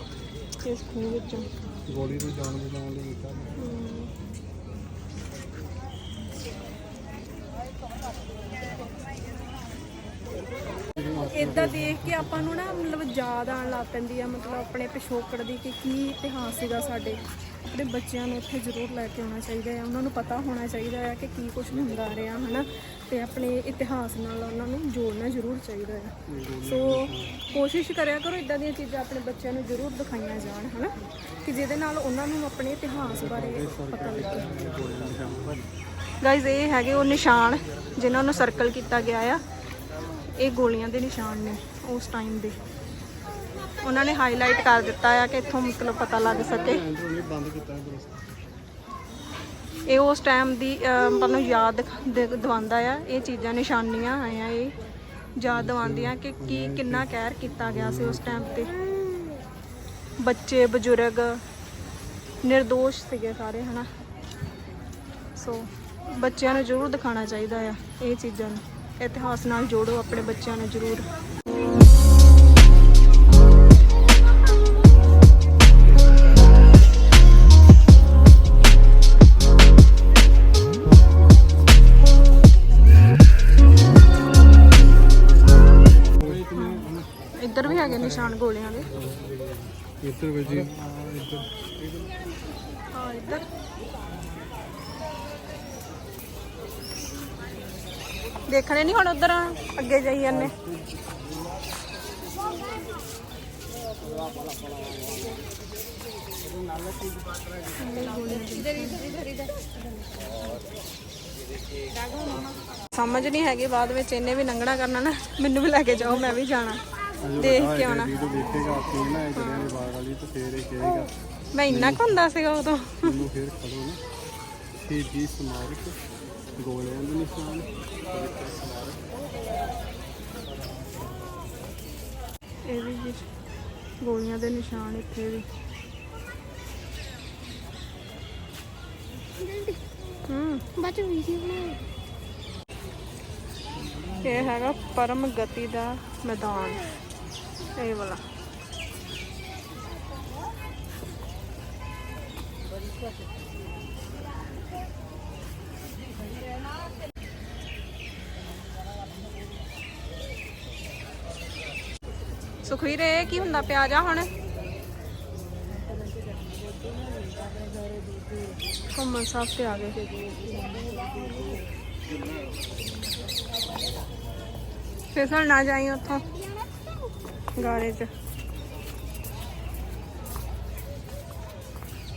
ਇਸ ਖੂਹ ਵਿੱਚੋਂ। ਗੋਲੀ ਤੋਂ ਜਾਨ ਬਚਾਉਣ ਲਈ ਕੀਤਾ। ਇਦਾਂ ਦੇਖ ਕੇ ਆਪਾਂ ਨੂੰ ਨਾ ਮਤਲਬ ਯਾਦ ਆਉਣ ਲੱਗ ਪੈਂਦੀ ਆ, ਮਤਲਬ ਆਪਣੇ ਪਿਛੋਕੜ ਦੀ ਕਿ ਕੀ ਇਤਿਹਾਸ ਸੀਗਾ ਸਾਡੇ। ਆਪਣੇ ਬੱਚਿਆਂ ਨੂੰ ਇੱਥੇ ਜ਼ਰੂਰ ਲੈ ਕੇ ਆਉਣਾ ਚਾਹੀਦਾ ਹੈ ਉਹਨਾਂ ਨੂੰ ਪਤਾ ਹੋਣਾ ਚਾਹੀਦਾ ਹੈ ਕਿ ਕੀ ਕੁਝ ਹੁੰਦਾ ਰਿਹਾ, ਹਨਾ? ਤੇ ਆਪਣੇ ਇਤਿਹਾਸ ਨਾਲ ਉਹਨਾਂ ਨੂੰ ਜੋੜਨਾ ਜ਼ਰੂਰ ਚਾਹੀਦਾ ਹੈ ਸੋ ਕੋਸ਼ਿਸ਼ ਕਰਿਆ ਕਰੋ ਇਦਾਂ ਦੀਆਂ ਚੀਜ਼ਾਂ ਆਪਣੇ ਬੱਚਿਆਂ ਨੂੰ ਜ਼ਰੂਰ ਦਿਖਾਈਆਂ ਜਾਣ, ਹਨਾ? ਕਿ ਜਿਹਦੇ ਨਾਲ ਉਹਨਾਂ ਨੂੰ ਆਪਣੇ ਇਤਿਹਾਸ ਬਾਰੇ ਪਤਾ ਲੱਗੇ। ਗਾਇਜ਼ ਇਹ ਹੈਗੇ ਉਹ ਨਿਸ਼ਾਨ, ਜਿਨ੍ਹਾਂ ਨੂੰ ਸਰਕਲ ਕੀਤਾ ਗਿਆ ਆ। ਇਹ ਗੋਲੀਆਂ ਦੇ ਨਿਸ਼ਾਨ ਨੇ ਉਸ ਟਾਈਮ ਦੇ। ਉਹਨਾਂ ਨੇ ਹਾਈਲਾਈਟ ਕਰ ਦਿੱਤਾ ਆ ਕਿ ਇੱਥੋਂ ਮਤਲਬ ਪਤਾ ਲੱਗ ਸਕੇ। ਇਹ ਉਸ ਟਾਈਮ ਦੀ ਅਹ, ਆਪਾਂ ਨੂੰ ਯਾਦ ਦਿਵਾਉਂਦਾ ਆ ਇਹ ਚੀਜ਼ਾਂ ਨਿਸ਼ਾਨੀਆਂ ਆਇਆ ਇਹ। ਯਾਦ ਦਿਵਾਉਂਦੀਆਂ ਕਿ ਕੀ ਕਿੰਨਾ ਕਹਿਰ ਕੀਤਾ ਗਿਆ ਸੀ ਉਸ ਟਾਈਮ ਤੇ। ਬੱਚੇ ਬਜ਼ੁਰਗ ਨਿਰਦੋਸ਼ ਸੀਗੇ ਸਾਰੇ ਹਨਾ। ਸੋ ਬੱਚਿਆਂ ਨੂੰ ਜ਼ਰੂਰ ਦਿਖਾਉਣਾ ਚਾਹੀਦਾ ਆ ਇਹ ਚੀਜ਼ਾਂ ਨੂੰ। ਇਤਿਹਾਸ ਨਾਲ ਜੋੜੋ ਆਪਣੇ ਬੱਚਿਆਂ ਨੂੰ ਜ਼ਰੂਰ। ਇੱਧਰ ਵੀ ਹੈਗੇ ਨਿਸ਼ਾਨ ਗੋਲਿਆਂ ਦੇ। ਇੱਧਰ ਵਜੀ ਹਾਂ ਇੱਧਰ। ਦੇਖਣੇ ਨਹੀਂ ਹੁਣ ਉਧਰ ਅੱਗੇ ਜਾਈ ਜਾਂਦੇ। ਸਮਝ ਨਹੀਂ ਹੈਗੀ ਬਾਅਦ ਵਿੱਚ ਇਹਨੇ ਵੀ ਲੰਘਣਾ ਕਰਨਾ ਨਾ ਮੈਨੂੰ ਵੀ ਲੈ ਕੇ ਜਾਓ ਮੈਂ ਵੀ ਜਾਣਾ। ਦੇਖ ਕੇ ਆਉਣਾ। ਵੀਡੀਓ ਦੇਖੇਗਾ ਆਪਣੀ ਨਾ ਇਹ ਜਲਿਆਂ ਦੇ ਬਾਗ ਵਾਲੀ ਤੇ ਫੇਰ ਇਹ ਕਹੇਗਾ? ਮੈਂ ਇੰਨਾ ਕੁ ਹੁੰਦਾ ਸੀਗਾ ਉਦੋਂ। ਮੈਨੂੰ ਫੇਰ ਖੜੋ ਨਾ। ਸ਼ਹੀਦੀ ਸਮਾਰਕ। ਗੋਲਿਆਂ ਦੇ ਨਿਸ਼ਾਨ ਇਹ ਵੀ ਜੀ ਗੋਲੀਆਂ ਦੇ ਨਿਸ਼ਾਨ ਇੱਥੇ ਵੀ। ਹੂੰ। ਬਾਅਦ ਵੀਡੀਓ ਬਣਾਓ। ਇਹ ਹੈਗਾ ਪਰਮ ਗਤੀ ਦਾ ਮੈਦਾਨ। ਇਹ ਵਾਲਾ। ਸੁਖਵੀਰ, ਇਹ ਕੀ ਹੁੰਦਾ ਪਿਆ ਜਾ ਹੁਣ? ਘੁੰਮਣ ਸਾਹਿਬ ਤੇ ਆ ਗਏ। ਫਿਸਲ ਨਾ ਜਾਈ ਉੱਥੋਂ, ਗਾਣੇ 'ਚ।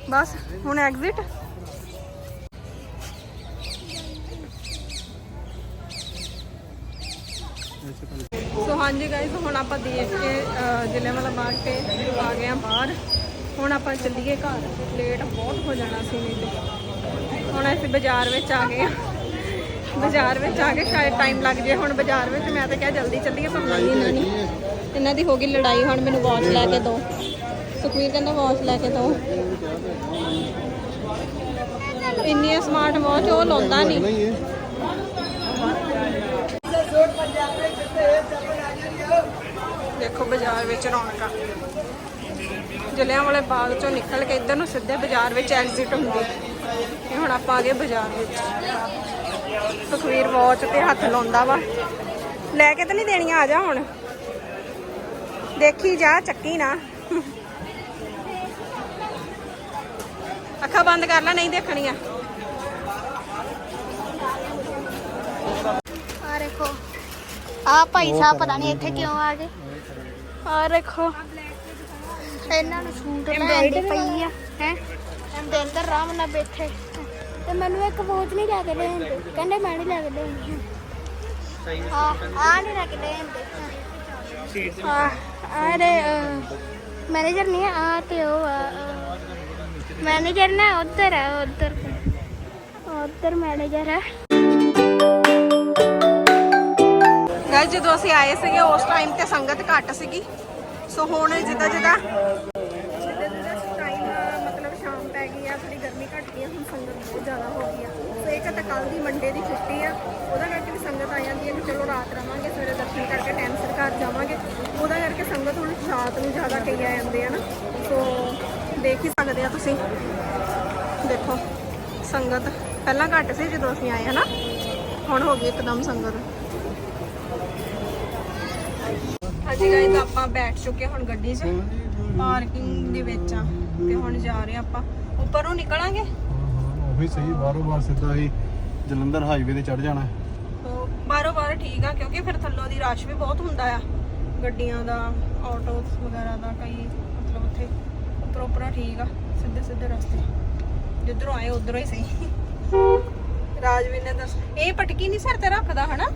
ਬਸ, ਹੁਣ ਐਗਜ਼ਿਟ ਸੋ ਹੁਣ ਆਪਾਂ ਦੇਖ ਕੇ ਜ਼ਿਲ੍ਹਿਆਂਵਾਲਾ ਬਾਗ ਤੇ ਆ ਗਏ ਆ ਬਾਹਰ। ਹੁਣ ਆਪਾਂ ਚੱਲੀਏ ਘਰ। ਲੇਟ ਬਹੁਤ ਹੋ ਜਾਣਾ ਸੀ। ਨਹੀਂ ਤੇ ਹੁਣ ਅਸੀਂ ਬਾਜ਼ਾਰ ਵਿੱਚ ਆ ਗਏ ਆ ਬਾਜ਼ਾਰ ਵਿੱਚ ਆ ਕੇ ਸ਼ਾਇਦ ਟਾਈਮ ਲੱਗ ਜੇ। ਹੁਣ ਬਾਜ਼ਾਰ ਵਿੱਚ ਮੈਂ ਤਾਂ ਕਿਹਾ ਜਲਦੀ ਚੱਲੀਏ, ਪਰ ਨਹੀਂ ਇਹਨਾਂ ਨੇ ਇਹਨਾਂ ਦੀ ਹੋ ਗਈ ਲੜਾਈ। ਹੁਣ ਮੈਨੂੰ ਵਾਚ ਲੈ ਕੇ ਦਿਓ। ਸੁਖਵੀਰ ਕਹਿੰਦਾ ਵਾਚ ਲੈ ਕੇ ਦਿਓ। ਇੰਨੀ ਸਮਾਰਟ ਵਾਚ ਉਹ ਲਾਉਂਦਾ ਨਹੀਂ ਨਹੀਂ ਇਹ ਦੇਖੋ ਬਾਜ਼ਾਰ ਵਿੱਚ ਰੌਣਕਾਂ ਜਲਿਆਂ ਵਾਲੇ ਬਾਗ ਚੋਂ ਨਿਕਲ ਕੇ ਇੱਧਰ ਨੂੰ ਸਿੱਧੇ ਬਾਜ਼ਾਰ ਵਿੱਚ ਐਗਜ਼ਿਟ ਹੁੰਦੀ। ਇਹ ਹੁਣ ਆਪਾਂ ਆ ਗਏ ਬਾਜ਼ਾਰ ਵਿੱਚ। ਸੁਖਵੀਰ ਵਾਚ ਤੇ ਹੱਥ ਲਾਉਂਦਾ ਵਾ। ਲੈ ਕੇ ਤਾਂ ਨਹੀਂ ਦੇਣੀਆਂ, ਆ ਜਾ ਹੁਣ। ਦੇਖੀ ਜਾ, ਚੱਕੀ ਨਾ। ਅੱਖਾਂ ਬੰਦ ਕਰ ਲੈ, ਨਹੀਂ ਦੇਖਣੀਆਂ। ਆ ਦੇਖੋ। ਆ ਭਾਈ ਸਾਹਿਬ ਪਤਾ ਨਹੀਂ ਇੱਥੇ ਕਿਉਂ ਆ ਗਏ। ਆ ਦੇਖੋ ਇਹਨਾਂ ਨੂੰ ਸੂਟ ਲੈਣ ਦੀ ਪਈ ਆ ਹੈ? ਤੇ ਅੰਦਰ ਆਰਾਮ ਨਾਲ ਬੈਠੇ। ਤੇ ਮੈਨੂੰ ਇੱਕ ਵੋਚ ਨਹੀਂ ਲੈ ਕੇ ਦੇਣਦੇ ਕਹਿੰਦੇ ਮੈਂ ਨਹੀਂ ਲੈ ਕੇ ਦੇਣੀ ਹਾਂ ਆ ਨਹੀਂ ਲੈ ਕੇ ਦੇਣਦੇ ਆ ਅਰੇ ਮੈਨੇਜਰ ਨਹੀਂ ਆ ਤੇ ਉਹ ਆ ਮੈਨੇਜਰ ਨਾ ਉੱਧਰ ਹੈ ਉੱਧਰ। ਉੱਧਰ ਮੈਨੇਜਰ ਹੈ ਗਾਇਸ ਜਦੋਂ ਅਸੀਂ ਆਏ ਸੀਗੇ, ਉਸ ਟਾਈਮ ਤੇ ਸੰਗਤ ਘੱਟ ਸੀਗੀ। ਸੋ ਹੁਣ ਜਿੱਦਾਂ ਜਿੱਦਾਂ ਜਿੱਦਾਂ ਜਿੱਦਾਂ ਟਾਈਮ ਮਤਲਬ ਸ਼ਾਮ ਪੈ ਗਈ ਆ ਥੋੜੀ ਗਰਮੀ ਘੱਟ ਗਈ ਆ, ਹੁਣ ਸੰਗਤ ਬਹੁਤ ਜ਼ਿਆਦਾ ਹੋ ਗਈ ਆ। ਸੋ ਇੱਕ ਕੱਲ ਦੀ ਮੰਡੇ ਦੀ ਛੁੱਟੀ ਆ, ਉਹਦਾ ਕਰਕੇ ਵੀ ਸੰਗਤ ਆ ਜਾਂਦੀ ਹੈ ਕਿ ਚਲੋ ਰਾਤ ਰਵਾਂਗੇ, ਸਵੇਰੇ ਦਰਸ਼ਨ ਕਰਕੇ ਟਾਈਮ ਸਿਰ ਘਰ ਜਾਵਾਂਗੇ। ਉਹਦਾ ਕਰਕੇ ਸੰਗਤ ਹੁਣ ਰਾਤ ਨੂੰ ਜ਼ਿਆਦਾ ਕਈ ਆ ਜਾਂਦੇ ਆ ਨਾ। ਸੋ ਦੇਖ ਹੀ ਸਕਦੇ ਆ ਤੁਸੀਂ। ਦੇਖੋ, ਸੰਗਤ ਪਹਿਲਾਂ ਘੱਟ ਸੀ ਜਦੋਂ ਅਸੀਂ ਆਏ ਹਨਾ ਹੁਣ ਹੋ ਗਈ ਇੱਕਦਮ ਸੰਗਤ। ਹਾਂਜੀ ਗਾਇਸ ਆਪਾਂ ਬੈਠ ਚੁੱਕੇ ਹੁਣ ਗੱਡੀ 'ਚ ਪਾਰਕਿੰਗ ਦੇ ਵਿੱਚ ਆ ਤੇ ਹੁਣ ਜਾ ਰਹੇ ਆਪਾਂ। ਉੱਪਰੋਂ ਨਿਕਲਾਂਗੇ? ਉਹੀ ਸਹੀ ਬਾਰੋ ਬਾਰ ਸਿੱਧਾ ਹੀ ਜਲੰਧਰ ਹਾਈਵੇ ਤੇ ਚੜ ਜਾਣਾ। ਤੋ ਬਾਰੋ ਬਾਰ ਠੀਕ ਆ ਕਿਉਂਕਿ ਫਿਰ ਥੱਲੋਂ ਦੀ ਰਸ਼ ਵੀ ਬਹੁਤ ਹੁੰਦਾ ਆ। ਗੱਡੀਆਂ ਦਾ ਆਟੋਸ ਵਗੈਰਾ ਦਾ ਕਈ ਮਤਲਬ ਉੱਥੇ ਉੱਪਰੋਂ ਉੱਪਰੋਂ ਠੀਕ ਆ ਸਿੱਧੇ ਸਿੱਧੇ ਰਸਤੇ। ਜਿੱਧਰੋਂ ਆਏ ਉਧਰੋਂ ਹੀ ਸਹੀ। ਰਾਜਵੀਰ ਨੇ ਦੱਸ ਇਹ ਪਟਕੀ ਨਹੀਂ ਸਿਰ ਤੇ ਰੱਖਦਾ ਹਨਾ?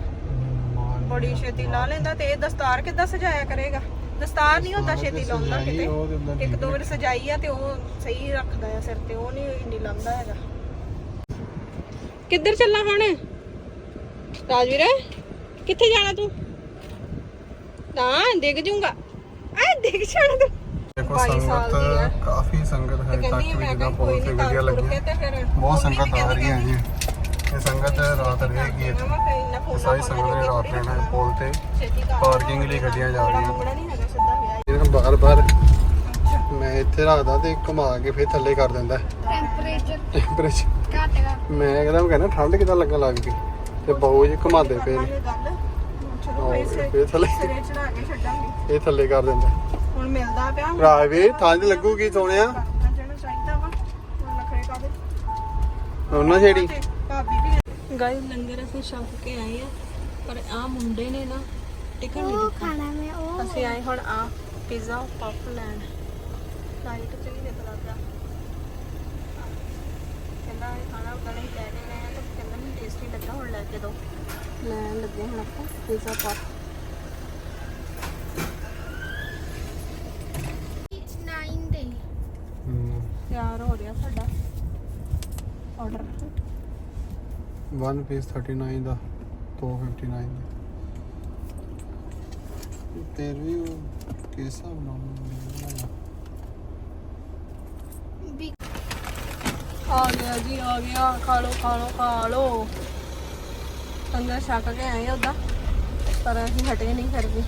ਬੜੀ ਛੇਤੀ ਲਾ ਲੈਂਦਾ ਤੇ ਇਹ ਦਸਤਾਰ ਕਿੱਦਾਂ ਸਜਾਇਆ ਕਰੇਗਾ? ਦਸਤਾਰ ਨਹੀਂ ਹੁੰਦਾ ਛੇਤੀ ਲਾਉਂਦਾ ਕਿਤੇ। ਇੱਕ ਦੋ ਵਾਰ ਸਜਾਈ ਆ ਤੇ ਉਹ ਸਹੀ ਰੱਖਦਾ ਆ ਸਿਰ ਤੇ ਉਹ ਨਹੀਂ ਇੰਨੀ ਲਾਉਂਦਾ ਹੈਗਾ। ਕਿੱਧਰ ਚੱਲਾਂ ਹੁਣ? ਰਾਜਵੀਰ ਕਿੱਥੇ ਜਾਣਾ ਤੂੰ? ਤਾਂ ਡਿੱਗ ਜੂੰਗਾ। ਆ ਡਿੱਗ ਜਾਣਾ ਤੂੰ। ਦੇਖੋ 22 ਸਾਲ ਦੀ ਹੈ। ਸੰਗਤ ਕਾਫੀ ਸੰਗਤ ਹੈ ਤੇ ਵੀ ਕਿਹਾ ਕੋਈ ਬਹੁਤ ਵਧੀਆ ਲੱਗੀ ਬਹੁਤ ਸੰਗਤ ਆ ਰਹੀ ਹੈ ਜੀ। ਇਹ ਸੰਗਤ ਰਾਤ ਰਹੇਗੀ ਇੱਥੇ ਸਾਰੀ ਸੰਗਤ ਨੇ ਰਾਤ ਰਹਿਣਾ ਹੈ ਪੁਲ ਤੇ ਪਾਰਕਿੰਗ ਲਈ ਗੱਡੀਆਂ ਜਾ ਰਹੀਆਂ। ਇਹਨਾਂ ਬਾਰ ਬਾਰ ਮੈਂ ਇੱਥੇ ਰੱਖਦਾ ਤੇ ਘੁਮਾ ਕੇ ਫਿਰ ਥੱਲੇ ਕਰ ਦਿੰਦਾ। ਟੈਂਪਰੇਚਰ ਮੈਂ ਕਹਿੰਦਾ ਮੈਂ ਕਹਿੰਦਾ ਠੰਡ ਕਿਦਾਂ ਲੱਗਣ ਲੱਗ ਗਈ? ਤੇ ਬਾਊ ਜੀ ਘੁਮਾਉਂਦੇ ਪਏ ਨੇ। ਇਹ ਥੱਲੇ ਇਹ ਕਰ ਦਿੰਦਾ। ਹੁਣ ਮਿਲਦਾ ਪਿਆ। ਵੀ ਠੰਡ ਲੱਗੂਗੀ ਸੋਹਣਿਆ। ਉਹਨਾਂ ਛੇੜੀ। ਭਾਬੀ ਵੀ ਗਾਇ ਲੰਗਰ ਅਸੀਂ ਛਕ ਕੇ ਆਏ ਆ ਪਰ ਆ ਮੁੰਡੇ ਨੇ ਨਾ ਟਿਕਟ ਨਹੀਂ ਉਹ ਦਿੱਤਾ। ਖਾਣਾ ਮੈਂ ਉਹ ਅਸੀਂ ਆਏ ਹੁਣ ਆ ਪੀਜ਼ਾ ਪਫ ਲੈਣ। ਲਾਈਟ ਚ ਨਹੀਂ ਨਿਕਲ ਪਿਆ ਕਹਿੰਦਾ ਇਹ ਖਾਣਾ ਉਦਾਂ ਨਹੀਂ ਲੈ ਕੇ ਗਏ ਆ ਤਾਂ ਕਹਿੰਦਾ ਮੈਨੂੰ ਟੇਸਟੀ ਲੱਗਾ ਹੁਣ ਲੈ ਕੇ ਦੋ। ਲੈਣ ਲੱਗੇ ਹੁਣ ਆਪਾਂ ਪੀਜ਼ਾ ਪਫ 9 ਦੇ ਤਿਆਰ ਹੋ ਰਿਹਾ ਸਾਡਾ। ਆਰਡਰ 1 ਪੀਸ 39 ਦਾ 259 ਦਾ। ਤੇਰ ਵੀ ਉਹ ਕਿਸਾ ਬਣਾਉਣਾ ਵੀ ਆ ਗਿਆ ਜੀ ਆ ਗਿਆ। ਖਾ ਲੋ ਖਾ ਲੋ ਖਾ ਲੋ ਅੰਦਰ ਛੱਕ ਕੇ ਆਏ ਉਦਾਂ। ਪਰ ਅਸੀਂ ਹਟੇ ਨਹੀਂ ਫਿਰ ਵੀ।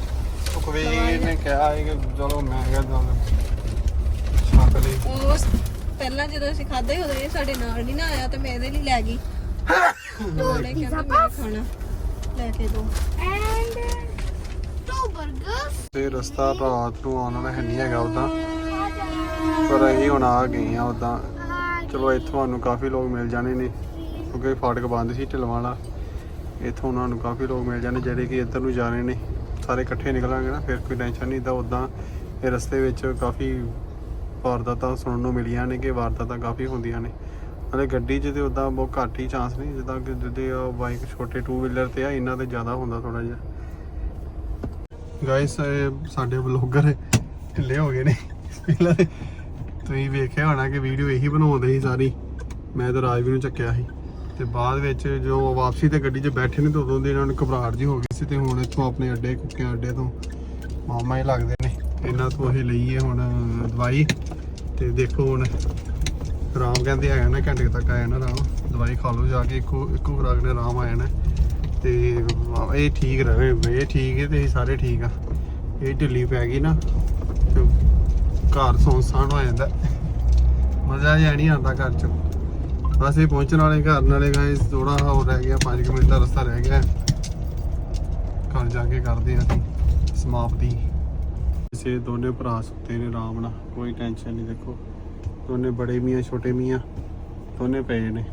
ਸੁਖਵੀਰ ਨੇ ਕਿਹਾ ਹੈ ਕਿ ਚਲੋ ਮੈਂ ਕਿਹਾ ਚੱਲ ਛੱਕ ਲਈ। ਉਸ ਪਹਿਲਾਂ ਜਦੋਂ ਅਸੀਂ ਖਾਦੇ ਉਦੋਂ ਇਹ ਸਾਡੇ ਨਾਲ ਨਹੀਂ ਨਾ ਆਇਆ ਤੇ ਮੈਂ ਇਹਦੇ ਲਈ ਲੈ ਗਈ। ਤੇ ਰਸਤਾ ਰਾਤ ਨੂੰ ਆਉਣ ਵਾਲਾ ਹੈ ਨਹੀਂ ਹੈਗਾ ਉਦਾਂ ਪਰ ਅਸੀਂ ਹੁਣ ਆ ਗਏ ਆ ਉਦਾਂ ਚਲੋ ਇੱਥੋਂ ਸਾਨੂੰ ਕਾਫੀ ਲੋਕ ਮਿਲ ਜਾਣੇ ਨੇ ਕਿਉਂਕਿ ਫਾਟਕ ਬੰਦ ਸੀ ਢਿਲਵਾਂ ਵਾਲਾ। ਇੱਥੋਂ ਉਹਨਾਂ ਨੂੰ ਕਾਫੀ ਲੋਕ ਮਿਲ ਜਾਣੇ ਜਿਹੜੇ ਕਿ ਇੱਧਰ ਨੂੰ ਜਾ ਰਹੇ ਨੇ। ਸਾਰੇ ਇਕੱਠੇ ਨਿਕਲਾਂਗੇ ਨਾ ਫਿਰ ਕੋਈ ਟੈਨਸ਼ਨ ਨਹੀਂ ਤਾਂ ਉਦਾਂ ਇਹ ਰਸਤੇ ਵਿੱਚ ਕਾਫੀ ਵਾਰਦਾਤਾਂ ਸੁਣਨ ਨੂੰ ਮਿਲੀਆਂ ਨੇ ਕਿ ਵਾਰਦਾਤਾਂ ਕਾਫੀ ਹੁੰਦੀਆਂ ਨੇ। ਅਰੇ ਗੱਡੀ 'ਚ ਤੇ ਉਦਾਂ ਬਹੁਤ ਘੱਟ ਹੀ ਚਾਂਸ ਨੇ ਜਿੱਦਾਂ ਕਿ ਜਿਹਦੇ ਬਾਈਕ ਛੋਟੇ ਟੂ ਵੀਲਰ ਤੇ ਆ ਇਹਨਾਂ ਤੇ ਜ਼ਿਆਦਾ ਹੁੰਦਾ ਥੋੜਾ ਜਿਹਾ। ਗਾਇਸ ਸਾਡੇ ਵਲੌਗਰ ਢਿੱਲੇ ਹੋ ਗਏ ਨੇ। ਪਹਿਲਾਂ ਤੁਸੀਂ ਵੇਖਿਆ ਹੋਣਾ ਕਿ ਵੀਡੀਓ ਇਹੀ ਬਣਾਉਂਦੇ ਸੀ ਸਾਰੀ। ਮੈਂ ਤਾਂ ਰਾਜਵੀਰ ਨੂੰ ਚੱਕਿਆ ਸੀ। ਤੇ ਬਾਅਦ ਵਿੱਚ ਜੋ ਵਾਪਸੀ ਤੇ ਗੱਡੀ 'ਚ ਬੈਠੇ ਨੇ ਤਾਂ ਉਦੋਂ ਦੀ ਇਹਨਾਂ ਨੂੰ ਘਬਰਾਹਟ ਜੀ ਹੋ ਗਈ ਸੀ ਤੇ ਹੁਣ ਇੱਥੋਂ ਆਪਣੇ ਅੱਡੇ, ਕੁੱਕਿਆਂ ਅੱਡੇ ਤੋਂ ਮਾਮਾ ਹੀ ਲੱਗਦੇ ਨੇ। ਇਹਨਾਂ ਤੋਂ ਅਸੀਂ ਲਈਏ ਹੁਣ ਦਵਾਈ। ਤੇ ਦੇਖੋ ਹੁਣ ਆਰਾਮ ਕਹਿੰਦੇ ਆਇਆ ਨਾ, ਘੰਟੇ ਤੱਕ ਆਇਆ ਨਾ ਆਰਾਮ ਦਵਾਈ ਖਾ ਲਓ ਜਾ ਕੇ, ਇੱਕੋ ਇੱਕੋ ਖੁਰਾਕ ਨੇ ਆਰਾਮ ਆਇਆ ਨਾ। ਤੇ ਇਹ ਠੀਕ ਰਹੇ, ਇਹ ਠੀਕ ਹੈ ਤੇ ਇਹ ਸਾਰੇ ਠੀਕ ਆ। ਇਹ ਢਿੱਲੀ ਪੈ ਗਈ ਨਾ, ਤੇ ਘਰ ਸੁੰਨਸਾਨ ਹੋ ਜਾਂਦਾ। ਮਜ਼ਾ ਜਿਹਾ ਨਹੀਂ ਆਉਂਦਾ ਘਰ ਚ। ਬਸ ਇਹ ਪਹੁੰਚਣ ਵਾਲੇ ਘਰ ਨਾਲੇ ਗਾਇਸ ਥੋੜਾ ਹੋਰ ਰਹਿ ਗਿਆ 5 ਮਿੰਟ ਦਾ ਰਸਤਾ ਰਹਿ ਗਿਆ। ਘਰ ਜਾ ਕੇ ਕਰਦੇ ਹਾਂ ਅਸੀਂ ਸਮਾਪਤੀ। ਇਸੇ ਦੋਨੇ ਭਰਾ ਸੁੱਤੇ ਨੇ ਆਰਾਮ ਨਾਲ, ਕੋਈ ਟੈਨਸ਼ਨ ਨਹੀਂ, ਦੇਖੋ। ਦੋਨੇ ਬੜੇ ਮੀਆਂ ਛੋਟੇ ਮੀਆਂ ਦੋਨੇ ਪਏ ਨੇ।